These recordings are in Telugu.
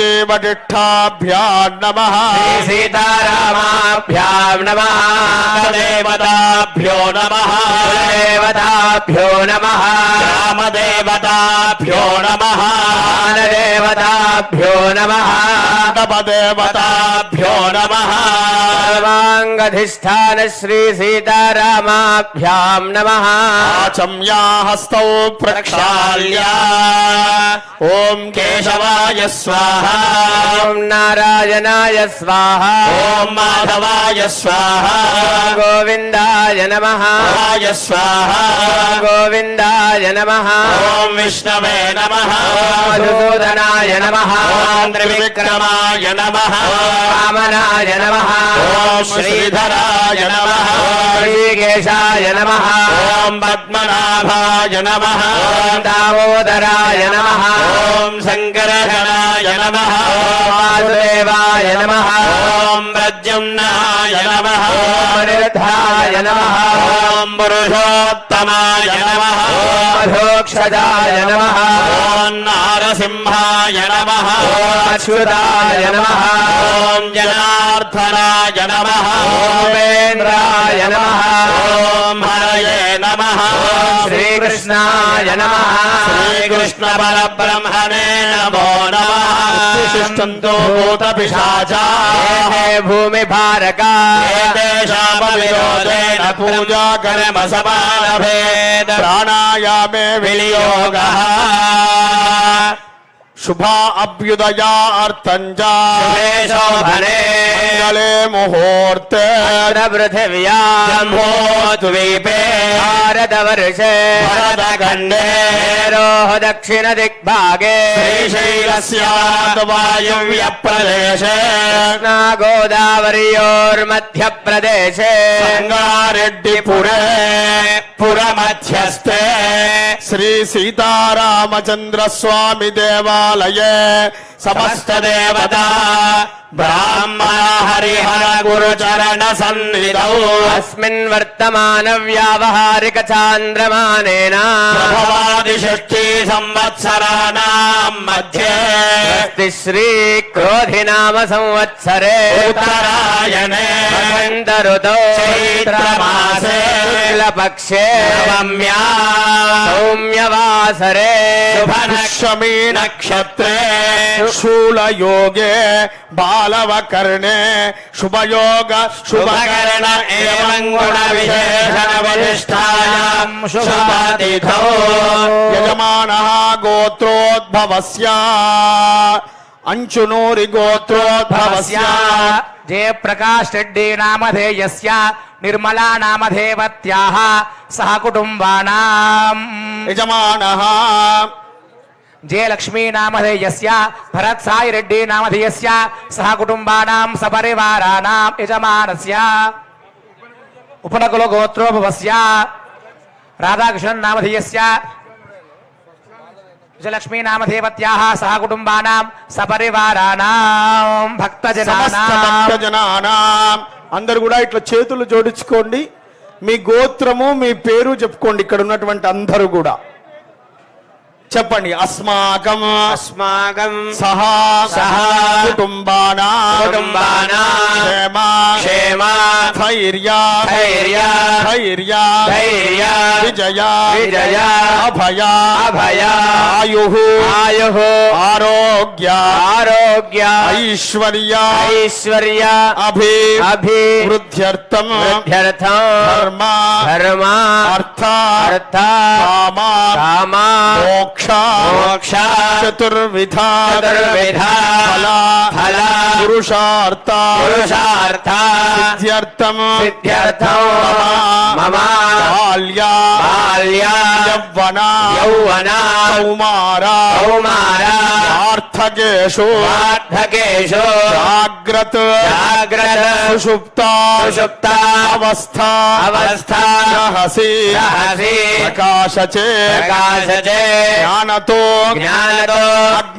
దేవటిష్టాభ్యాం నమ సీతారామాభ్యాం నమ దేవతాభ్యో నమ దేవతాభ్యో నమ రామదేవతాభ్యో నమ దేవతాభ్యో నమ దేవతాభ్యో నమ సర్వాంగధిష్టాన శ్రీ సీతారామాభ్యాం నమ ఆచమ్యా హస్తౌ ప్రక్షాళ్య ఓం కేశవాయ స్వాహ. ఓం నారాయణాయ స్వాహ. ఓం మాధవాయ స్వాహ. గోవిందాయ నమ. రాయ స్వాహ. గోవిందాయ నమ. ఓం విష్ణవే నమ. మధుసూదనాయ నమ. ఓం త్రివిక్రమాయ నమ. వామనాయ నమ. ఓం శ్రీధరాయ నమ శ్రీకేశాయ నమ ఓం పద్మనాభాయ నమ దామోదరాయ నమ ఓం శంకరగణాయ నమ వాసుదేవాయ నమ ఓం ప్రద్యుమ్నాయ నమ అనిరుద్ధాయ నమ ఓం పురుషోత్తమాయ నమ మధోక్షజాయ నమ ఓం నారసింహాయ నమ అచ్యుతాయ నమ ఓం జనార్దనాయ నమ ఓమేంద్రాయ నమ ఓం హరయే నమ శ్రీకృష్ణాయ నమ శ్రీకృష్ణ పరబ్రహ్మణే నమో నమ శిష్టంతో భూత పిశాచా హే భూమి భారక దేశాపవిరోధేన పూజా కర్మ शुभा अभ्युदया अर्थंजा शोभने मङ्गले मुहूर्ते। पृथिव्याम्भोद्वीपे भारतवर्षे। खंडे रोह दक्षिणदिग्भागे श्रीशैलस्याद्वायुव्यप्रदेशे कृष्णा गोदावर्योर्मध्यप्रदेशे सङ्गारेड्डिपुरे శ్రీశైలస్యాద్ వాయువ్య ప్రదేశే కృష్ణా గోదావరియోర్మధ్య ప్రదేశే సంగారెడ్డిపురే పురమధ్యస్థే శ్రీ సీతారామచంద్ర స్వామి దేవాలయే సమస్త దేవతా బ్రాహ్మణ హరిహర గురుచరణ సన్నిధౌ అస్మిన్ వర్తమాన వ్యావహారిక చాంద్రమానేన ప్రభవాది షష్ఠీ సంవత్సరాణం మధ్యే नवम्या सौम्यवासरे शुभनक्षमी नक्षत्रे शुभ योग शुभ कर्ण एवं शुभ शुभातिथौ यजमानः गोत्रोद्भवस्य అంచునూరి గోత్రోద్భవస్య. జయప్రకాష్ రెడ్డి నామధేయస్య నిర్మలా నామధేవత్యాः సహ కుటుంబానాం. యజమానః. జయలక్ష్మీ నామధేయస్య భరత్ సాయి రెడ్డి నామధేయస్య సహ కుటుంబానాం సపరివారాణాం యజమానస్య. ఉపనకుల గోత్రోభవస్య రాధాకృష్ణన్ నామధేయస్య విజయలక్ష్మీ నామధేవత్యాः సహ కుటుంబానాం సపరివారాణాం భక్తజనానాం. అందరు కూడా ఇట్లా చేతులు జోడించుకోండి. మీ గోత్రము మీ పేరు చెప్పుకోండి ఇక్కడ ఉన్నటువంటి అందరూ కూడా. చెప్పండి. అస్మాకం అస్మాకం సహా సహా కుటుంబానా. కుటుంబానాం. క్షేమ. క్షేమ. धैर्या धैर्या धैर्या धैर्या विजया विजया अभया अभया आयु आयु आरोग्य आरोग्य ऐश्वर्य ऐश्वर्य अभि अभि वृद्ध्यर्थम वृद्ध्यर्थम अर्थ अर्थ कामा कामा मोक्षा मोक्षा चतुर्विधा चतुर्विधा పురుషార్థ పురుషార్థ సిద్ధ్యర్థం సిద్ధ్యర్థం మమ బాల్య బాల్య యవ్వన యౌవన కౌమార కౌమార వార్ధకేషు వార్ధకేషు జాగ్రత్త జాగ్రత్త సుషుప్త సుషుప్త అవస్థ అవస్థ రహసి రహసి ప్రకాశచే ప్రకాశచే జ్ఞానతో జ్ఞానతో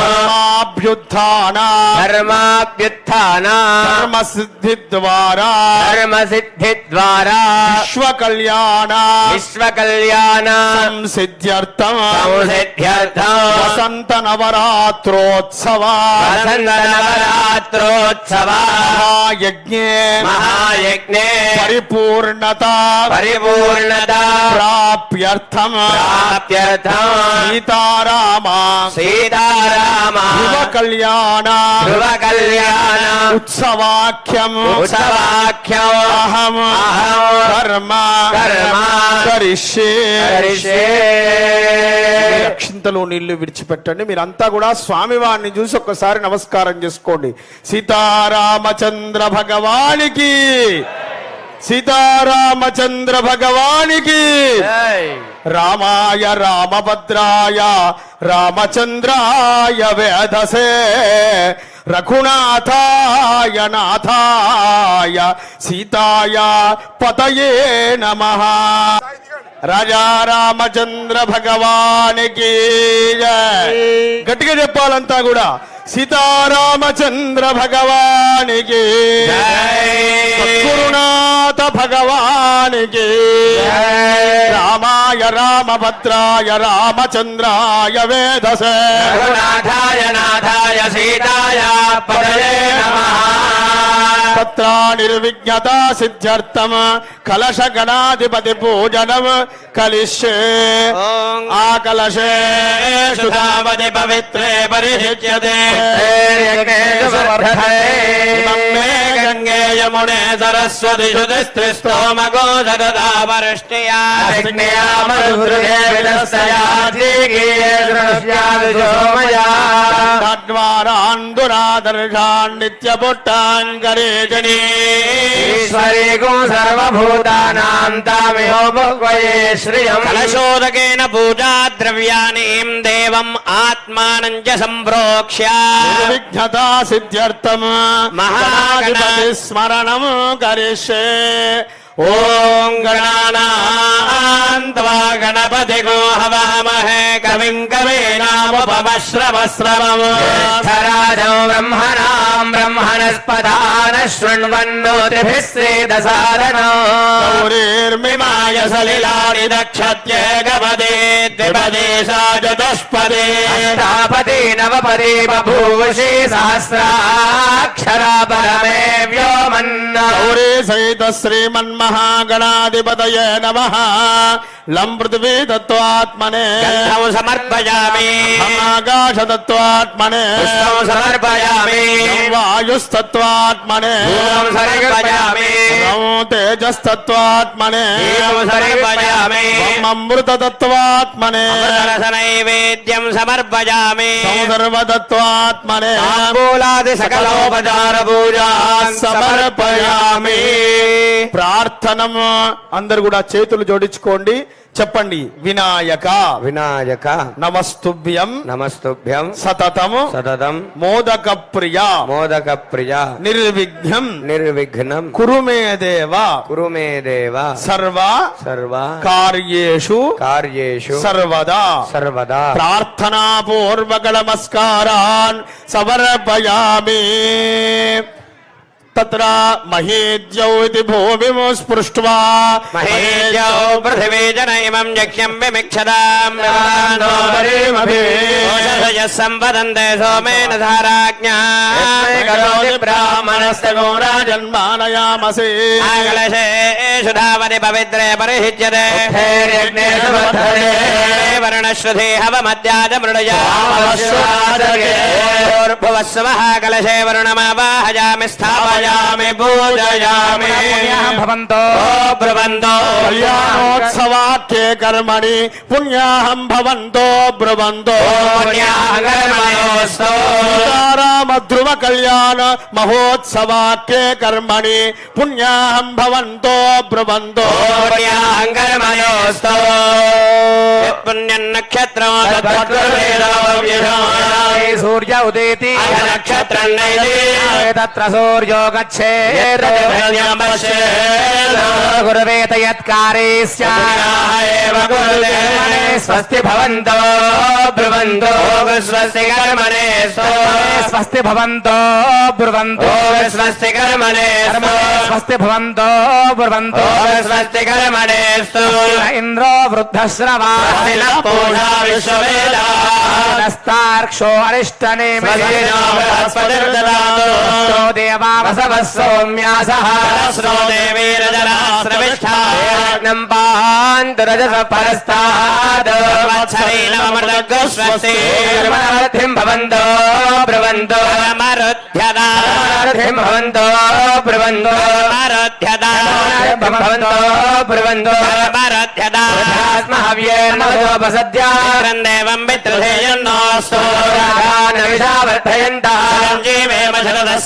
ధర్మాభ్యుత్థాన ధర్మాభ్యుత్థాన ధర్మ సిద్ధి ద్వారా ధర్మ సిద్ధి ద్వారా విశ్వ కళ్యాణ విశ్వ కళ్యాణ సంసిద్ధ్యర్థం సంసిద్ధ్యర్థం వసంత నవరాత్రోత్సవ వసంత నవరాత్రోత్సవ మహాయజ్ఞే మహాయజ్ఞే పరిపూర్ణత పరిపూర్ణత ప్రాప్యర్థం ప్రాప్త్యర్థం సీతారామ సీతారామ కళ్యాణ ధ్రువ కళ్యాణ ఉత్సవాఖ్యం. ఉత్సవాఖ్యం. అహం. అహం. కర్మ. కర్మ. కరిష్యే. అక్షింతలు నీళ్ళు విడిచిపెట్టండి. మీరంతా కూడా స్వామివారిని చూసి ఒక్కసారి నమస్కారం చేసుకోండి. సీతారామచంద్ర భగవానికి. సీతారామచంద్ర భగవానికి. రామాయ రామభద్రాయ రామచంద్రాయ వేధసే రఘునాథాయ నాథాయ సీతాయ పతయే నమ. రాజా రామచంద్ర భగవానికి గట్టిగా చెప్పాలంతా కూడా సీతారామచంద్ర భగవానికి గురునాథ భగవానికి రామాయ రామభద్రాయ రామచంద్రాయ వేదసే రఘునాథాయ నాథాయ సీతాయ పదయే నమః తత్రా నిర్విఘ్నత సిద్ధ్యర్థం కలశ గణాధిపతి పూజనం కలిష్యే. ఆ కలశే సుధావతి పవిత్రే మే గంగే యమునే సరస్వతి శుతిస్త్రిస్తోమగో సరదావృష్టియా ద్వారాందురాదర్శాన్ నిత్యపుట్టాన్ గరేజనీ ఈశ్వరీకో సర్వభూతానాం తామిహో భుక్వయే శ్రియం కలశోదకేన పూజా ద్రవ్యాణీం దేవం ఆత్మానం చ సంప్రోక్ష్య విఘ్నత సిద్ధ్యర్థం మహాగణ- మహాగణాధిపతి స్మరణం కరిష్యే ఓం గణానాన్వా గణపతి గో హవామహే कविम् कवीनामुपमश्रवश्रवम् राजौ ब्रह्मणाम् ब्रह्मणस्पदानः शृण्वन्नोतिभिः श्रीदसारणोर्मिमाय सलिलानि दक्षत्ये गपदे त्रिपदेशा चतुष्पदे स्थापदे नवपदे बभूषे सहस्राक्षरा परमे व्योमन्नौरे सहित श्रीमन्महागणाधिपतये नमः। लम् पृथ्वी तत्त्वात्मने సమర్పయామి ఆకాశతత్వాత్మనే పుష్పం సమర్పయామి వాయుస్తత్వాత్మనే ధూపం సమర్పయామి రం తేజస్తత్వాత్మనే దీపం సమర్పయామి అమృతతత్వాత్మనే అమృతరస నైవేద్యం సమర్పయామి సౌదర్వతత్వాత్మనే తాంబూలాది సకలోపచార పూజా సమర్పయామి ప్రార్థనం అందరు కూడా చేతులు జోడించుకోండి. చెప్పండి వినాయక. వినాయక నమస్తుభ్యం. నమస్తుభ్యం. సతతము. సతతం. మోదక ప్రియ మోదక ప్రియ నిర్విఘ్నం. నిర్విఘ్నం. కురు మే దేవ. కురు మే దేవ. సర్వ. సర్వ. కార్యేషు. కార్యేషు. సర్వదా. సర్వదా. ప్రార్థనా పూర్వక నమస్కారాన్. సమర్పయామి. తత్ర మహేద్యౌ ఇది భూమిం స్పృష్ట్వా మహేజౌ పృథివీ జనైమం యజ్ఞం విమిక్షదాం సంవదంతే సోమేన ధారాజ్ఞా కరోతి బ్రాహ్మణస్తగో జన్మానయామసే ఆకలశేషు ధావతి పవిత్రే పరిహిజ్యతే वर्णश्रधेहवमद्यादमृडयामश्वादर्भवस्महाकलशे वर्णमावाहयामि स्थापयामि पूजयामि। भवन्तो। ब्रुवन्तो कर्मणि पुण्याहं भवन्तो महोत्सवाख्ये कर्मणि पुण्याहम भवन्तो ब्रुवन्तो। पुण्य నక్షత్రం సూర్య ఉదేతి నక్షత్రం తత్ర సూర్యో గచ్చేత్ గురువేత యత్కారే స్వస్తి భవంతో బ్రువంతో. స్వస్తి కర్మణే స్వస్తి భవంతో బ్రువంతో. స్వస్తి కర్మణే స్వస్తి భవంతో బ్రువంతో. స్వస్తి కర్మణే ఇంద్రో వృద్ధశ్రవా పూషా విశ్వవేదా నస్తార్క్షో అరిష్టనేమి దేవా వసవ సౌమ్యాస ృం భవంతో బ్రువంతో ృం భవంతో బ్రువంతో భవంతో బ్రువంతో ఆత్మహవ్యేర్మోపసద్యా దేవం सद्यारन्देवम् वित्रधेयन्नोऽस्तोराधानविधावर्धयन्तः शरदः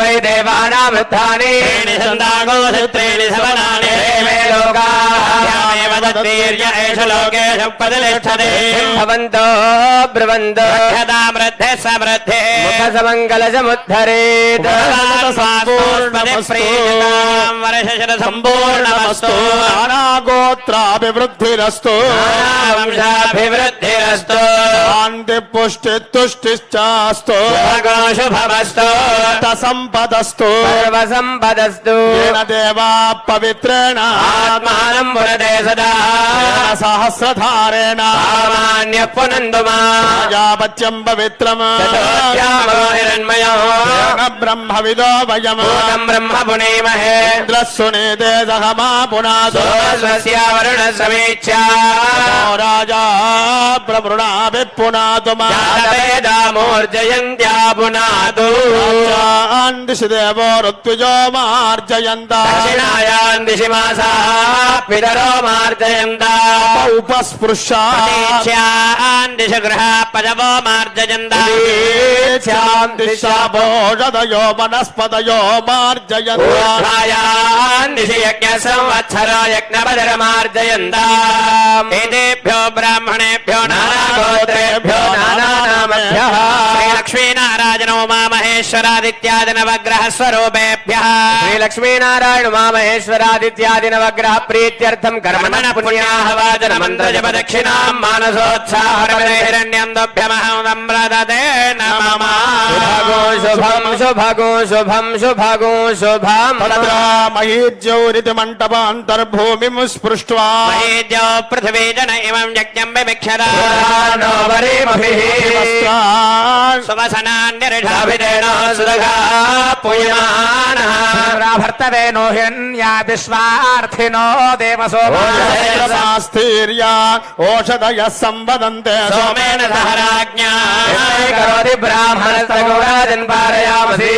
वै देवानामृत्थानि त्रीणि सन्दागोधु त्रीणि सवना तद्वीर्य एष लोकेषु प्रतिष्ठते भवन्तो ब्रुवन्तो समृद्धे समृद्धे मुखसमङ्गलसमुद्धरेत् सम्पूर्णमस्तु नानागोत्राभिवृद्धिरस्तु वंशाभिवृद्धिरस्तु शान्तिपुष्टितुष्टिश्चास्तु शुभमस्तु सम्पदस्तु सर्वसम्पदस्तु देवा पवित्रेण आत्मानं पुरदे सदा सहस्रधारेण। सामान्य पुनन्दुमा प्रजापत्यम् पवित्रम् ब्रह्मविदो वयम्। ब्रह्म पुनेमहे इन्द्रस्सुनेते सहमा पुनासो पुना समेच्छा राजा प्रवृणापि पुनातु मार्जयन्त्या पुनातु दिशि देवो ऋत्विजो मार्जयन्ता। दक्षिणायाम् दिशि मासाः पितरो मार्ज मार्जयन्ता उपस्पृशान्दिशगृहा पदवो मार्जयन्ता दिशाभोषदयो वनस्पदयो मार्जयन्तायान्दिशयज्ञसंवत्सरो ब्राह्मणेभ्यो महेश्वरादित्यादिनवग्रहस्वरूपेभ्यः श्रीलक्ष्मीनारायण उमामहेश्वरादित्यादिनवग्रह प्रीत्यर्थं कर्मण पुण्याहवाचनमन्त्रजपदक्षिणां मानसोत्साहरण्यं दभ्यमहं प्रददे नमो शुभं शुभगो शुभं शुभगो शुभं महीज्यौरितिमण्डपान्तर्भूमिं स्पृष्ट्वा महीज्यौ पृथिवी जन इमं यज्ञं विमिक्षरा सुवसनान्निर्ढाभिरेण सुरगा पुयमानः भर्तवे नो हिरण्या विश्वार्थिनो देवसो स्थीर्या ओषधयः संवदन्ते। सोमेन सहराज्ञा। करोति ब्राह्मणस्तगौराजन् पारयामसि।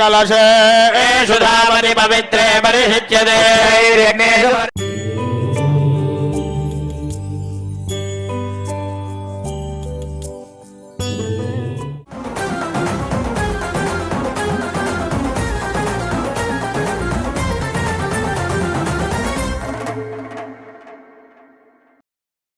कलशेषु पवित्रे परिषिच्यते।